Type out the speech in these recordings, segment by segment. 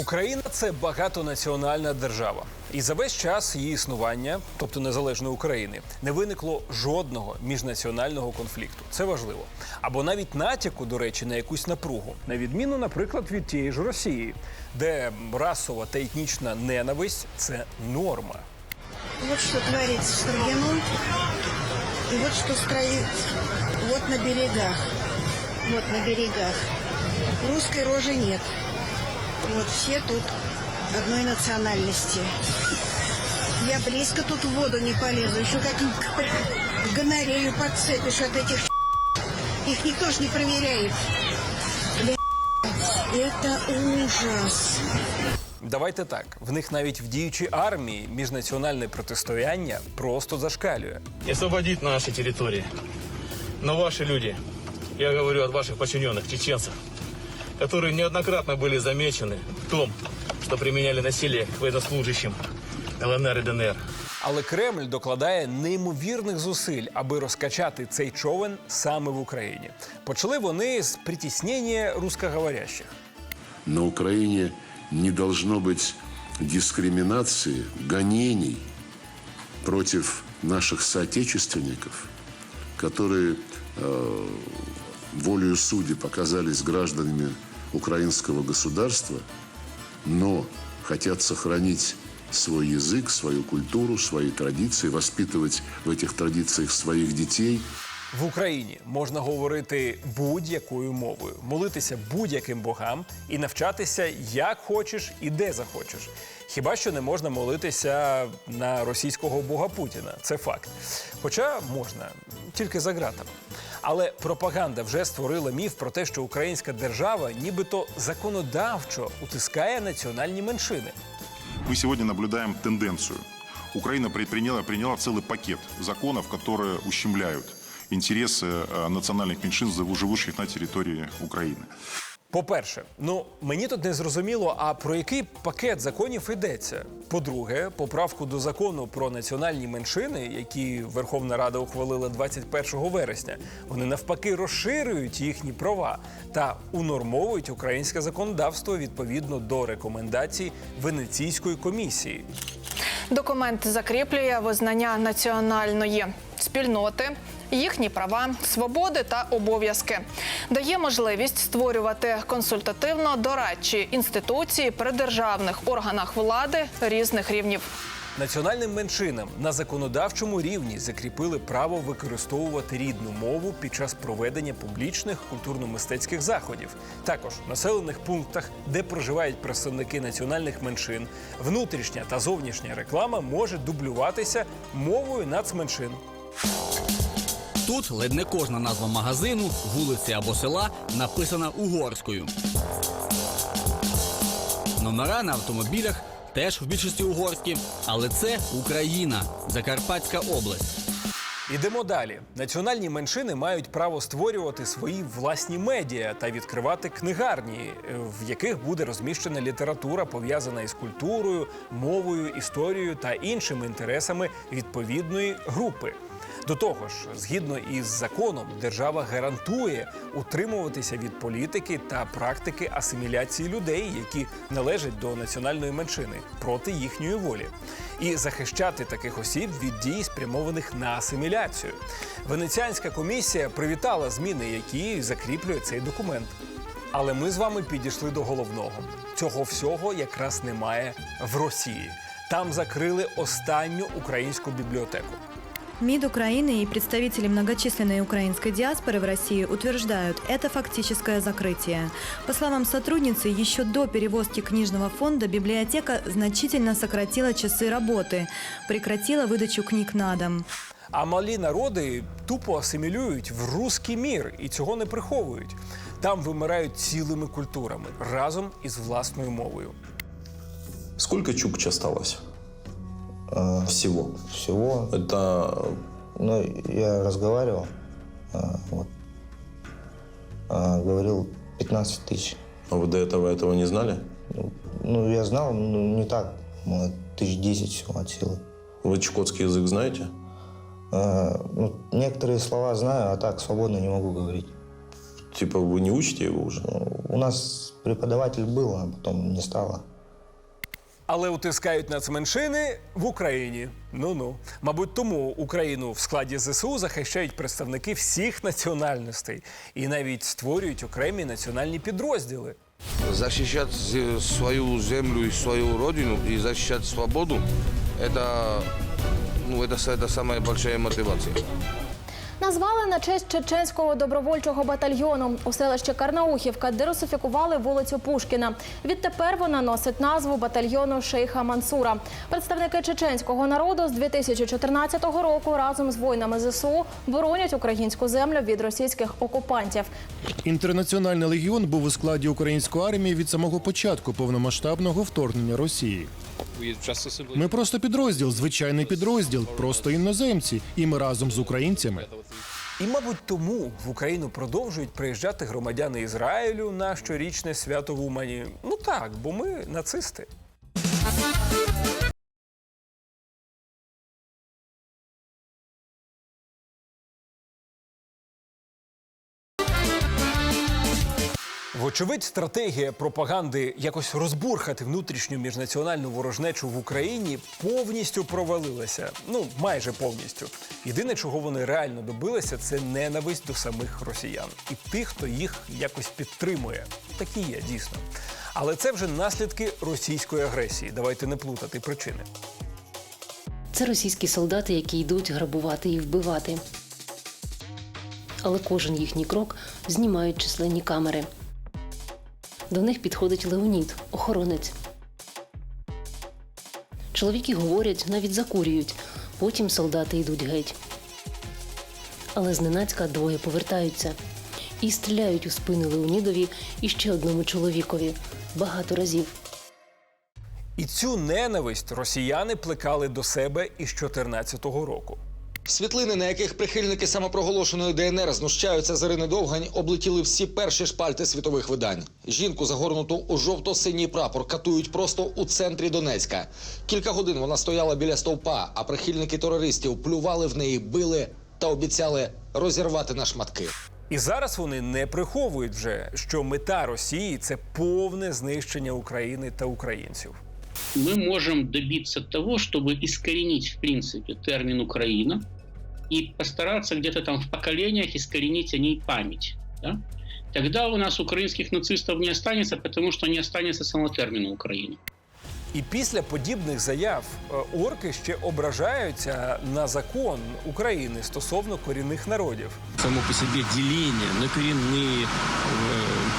Україна це багатонаціональна держава, і за весь час її існування, тобто незалежної України, не виникло жодного міжнаціонального конфлікту. Це важливо. Або навіть натяку, до речі, на якусь напругу, на відміну, наприклад, від тієї ж Росії, де расова та етнічна ненависть це норма. Вот что творится в Строгино. И вот что строит вот на берегах. Вот на берегах. Русской рожи нет. Вот все тут одной национальности. Я близко тут в воду не полезу. Еще как гонорею подцепишь от этих Их никто ж не проверяет. Бля, Это ужас. Давайте так: в них навіть в діючій армії міжнаціональне протистояння просто зашкалює. и освободить наши территории. Но ваши люди, я говорю от ваших подчиненных, чеченцев, которые неоднократно были замечены в том, что применяли насилие к военнослужащим ЛНР и ДНР. Але Кремль докладає неймовірних зусиль, аби розкачати цей човен саме в Україні. Почали вони з притіснення русскоговорящих. На Украине не должно быть дискриминации, гонений против наших соотечественников, которые э, волею судеб оказались гражданами украинского государства, но хотят сохранить свой язык, свою культуру, свои традиции, воспитывать в этих традициях своих детей – В Україні можна говорити будь-якою мовою, молитися будь-яким богам і навчатися як хочеш і де захочеш. Хіба що не можна молитися на російського бога Путіна, це факт. Хоча можна тільки за ґратами. Але пропаганда вже створила міф про те, що українська держава нібито законодавчо утискає національні меншини. Мы сегодня наблюдаем тенденцию. Украина предприняла приняла целый пакет законов, которые ущемляют интересы э, национальных меньшинств, живущих на территории Украины. По-перше, ну мені тут не зрозуміло, а про який пакет законів йдеться. По-друге, поправку до закону про національні меншини, які Верховна Рада ухвалила 21 вересня, вони навпаки розширюють їхні права та унормовують українське законодавство відповідно до рекомендацій Венеційської комісії. Документ закріплює визнання національної спільноти, їхні права, свободи та обов'язки, дає можливість створювати консультативно дорадчі інституції при державних органах влади різних рівнів. Національним меншинам на законодавчому рівні закріпили право використовувати рідну мову під час проведення публічних культурно-мистецьких заходів. Також в населених пунктах, де проживають представники національних меншин, внутрішня та зовнішня реклама може дублюватися мовою нацменшин. Тут ледь не кожна назва магазину, вулиці або села написана угорською. Номера на автомобілях теж в більшості угорські, але це Україна, Закарпатська область. Ідемо далі. Національні меншини мають право створювати свої власні медіа та відкривати книгарні, в яких буде розміщена література, пов'язана із культурою, мовою, історією та іншими інтересами відповідної групи. До того ж, згідно із законом, держава гарантує утримуватися від політики та практики асиміляції людей, які належать до національної меншини проти їхньої волі, і захищати таких осіб від дій, спрямованих на асиміляцію. Венеціанська комісія привітала зміни, які закріплює цей документ. Але ми з вами підійшли до головного. Цього всього якраз немає в Росії. Там закрили останню українську бібліотеку. МИД Украины и представители многочисленной украинской диаспоры в России утверждают, это фактическое закрытие. По словам сотрудницы, еще до перевозки книжного фонда библиотека значительно сократила часы работы, прекратила выдачу книг на дом. А малі народи тупо асимілюють в руський мір і цього не приховують. Там вимирають цілими культурами разом із власною мовою. Сколько чукч осталось Э, всего? Всего, Это ну, я разговаривал, э, вот, э, говорил 15 тысяч. а вы до этого этого не знали? Ну, я знал, ну, не так, может, тысяч десять всего от силы. Вы чукотский язык знаете? Э, ну, некоторые слова знаю, а так свободно не могу говорить. Типа вы не учите его уже? У нас преподаватель был, а потом не стало. Але утискають нацменшини в Україні. Ну ну, мабуть, тому Україну в складі ЗСУ захищають представники всіх національностей і навіть створюють окремі національні підрозділи. Защищать зе- свою землю и свою родину и защищать свободу, это, ну, это, с- это самая большая мотивация. Назвали на честь чеченського добровольчого батальйону у селищі Карнаухівка, де русифікували вулицю Пушкіна. Відтепер вона носить назву батальйону Шейха Мансура. Представники чеченського народу з 2014 року разом з воїнами ЗСУ боронять українську землю від російських окупантів. Інтернаціональний легіон був у складі української армії від самого початку повномасштабного вторгнення Росії. Ми просто підрозділ, звичайний підрозділ, просто іноземці, і ми разом з українцями. І, мабуть, тому в Україну продовжують приїжджати громадяни Ізраїлю на щорічне свято в Умані. Ну так, бо ми нацисти. Вочевидь, стратегія пропаганди якось розбурхати внутрішню міжнаціональну ворожнечу в Україні повністю провалилася. Ну, майже повністю. Єдине, чого вони реально добилися, це ненависть до самих росіян і тих, хто їх якось підтримує. Такі є, дійсно. Але це вже наслідки російської агресії. Давайте не плутати причини. Це російські солдати, які йдуть грабувати і вбивати. Але кожен їхній крок знімають численні камери. До них підходить Леонід, охоронець. Чоловіки говорять, навіть закурюють. Потім солдати йдуть геть. Але зненацька двоє повертаються і стріляють у спину Леонідові і ще одному чоловікові багато разів. І цю ненависть росіяни плекали до себе із 2014 року. Світлини, на яких прихильники самопроголошеної ДНР знущаються з Ірини Довгань, облетіли всі перші шпальти світових видань. Жінку, загорнуту у жовто-синій прапор, катують просто у центрі Донецька. Кілька годин вона стояла біля стовпа, а прихильники терористів плювали в неї, били та обіцяли розірвати на шматки. І зараз вони не приховують вже, що мета Росії це повне знищення України та українців. мы можем добиться того, чтобы искоренить, в принципе, термин «Украина» и постараться где-то там в поколениях искоренить о ней память. да? Тогда у нас украинских нацистов не останется, потому что не останется самого термина «Украина». І після подібних заяв е, орки ще ображаються на закон України стосовно корінних народів. Само по себе деление на коренные, э,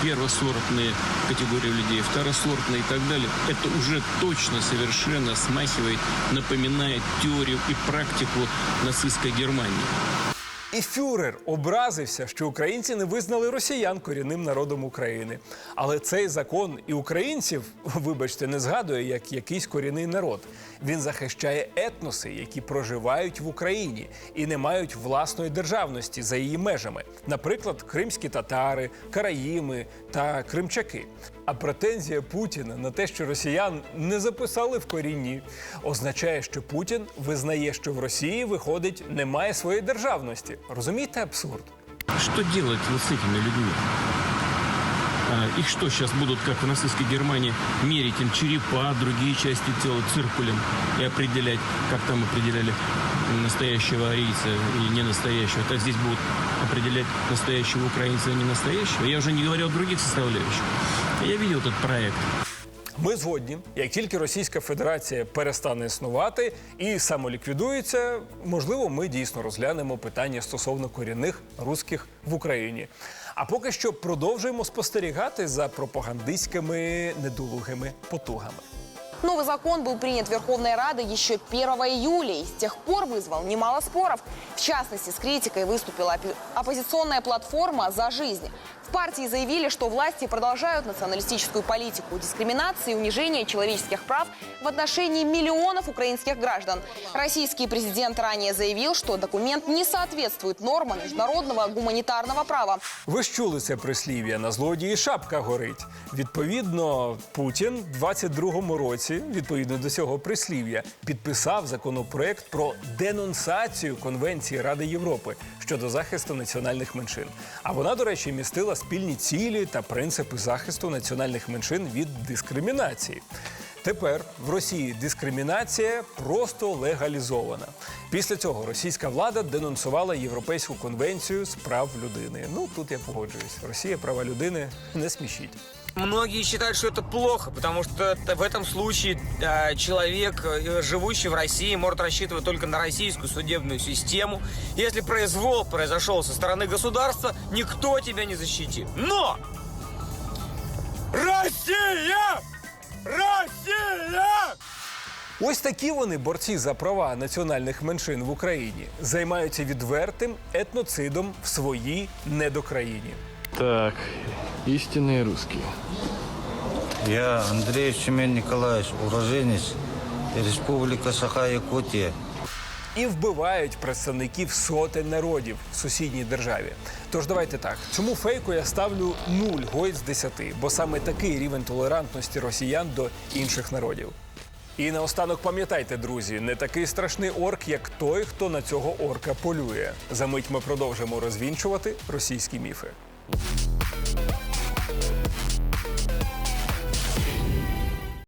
первосортные категории людей, второсортные и так далее, это уже точно совершенно смахивает, напоминает теорию и практику нацистской Германии. І фюрер образився, що українці не визнали росіян корінним народом України. Але цей закон і українців, вибачте, не згадує як якийсь корінний народ. Він захищає етноси, які проживають в Україні і не мають власної державності за її межами, наприклад, кримські татари, караїми та кримчаки. А претензія Путіна на те, що росіян не записали в корінні, означає, що Путін визнає, що в Росії виходить немає своєї державності. Розумієте абсурд? Делать вот с этими людьми? Их что, сейчас будут, как в нацистской Германии, мерить им черепа, другие части тела циркулем и определять, как там определяли настоящего арийца и не настоящего. Так здесь будут определять настоящего украинца и не настоящего. Я уже не говорю о других составляющих. Я видел этот проект. Ми згодні, як тільки Російська Федерація перестане існувати і самоліквідується, можливо, ми дійсно розглянемо питання стосовно корінних русських в Україні. А поки що продовжуємо спостерігати за пропагандистськими недолугими потугами. Новый закон был принят Верховной Радой еще 1 июля и с тех пор вызвал немало споров. В частности, с критикой выступила опи- оппозиционная платформа «За жизнь». Партии заявили, что власти продолжают националистическую политику дискриминации и унижения человеческих прав в отношении миллионов украинских граждан. Российский президент ранее заявил, что документ не соответствует нормам международного гуманитарного права. Ви чули це прислів'я на злодії шапка горить. Відповідно, Путін в 22-му році, відповідно до цього прислів'я, підписав законопроект про денонсацію Конвенції Ради Європи щодо захисту національних меншин. А вона, до речі, містила спільні цілі та принципи захисту національних меншин від дискримінації. Тепер в Росії дискримінація просто легалізована. Після цього російська влада денонсувала Європейську конвенцію з прав людини. Ну тут я погоджуюсь. Росія права людини не смішіть. Многие считают, что это плохо, потому что это- в этом случае э, человек, э, живущий в России, может рассчитывать только на российскую судебную систему. Если произвол произошел со стороны государства, никто тебя не защитит. Но! Россия! Ось такі вони борці за права національних меншин в Україні займаються відвертим етноцидом в своїй недокраїні. Так, істинні русські. Я Андрій Семен Ніколаєвич, уроженець Республіка Саха-Якутия. І вбивають представників сотень народів в сусідній державі. Тож давайте так, цьому фейку я ставлю 0 гойд з 10, бо саме такий рівень толерантності росіян до інших народів. І наостанок пам'ятайте, друзі, не такий страшний орк, як той, хто на цього орка полює. За мить ми продовжимо розвінчувати російські міфи.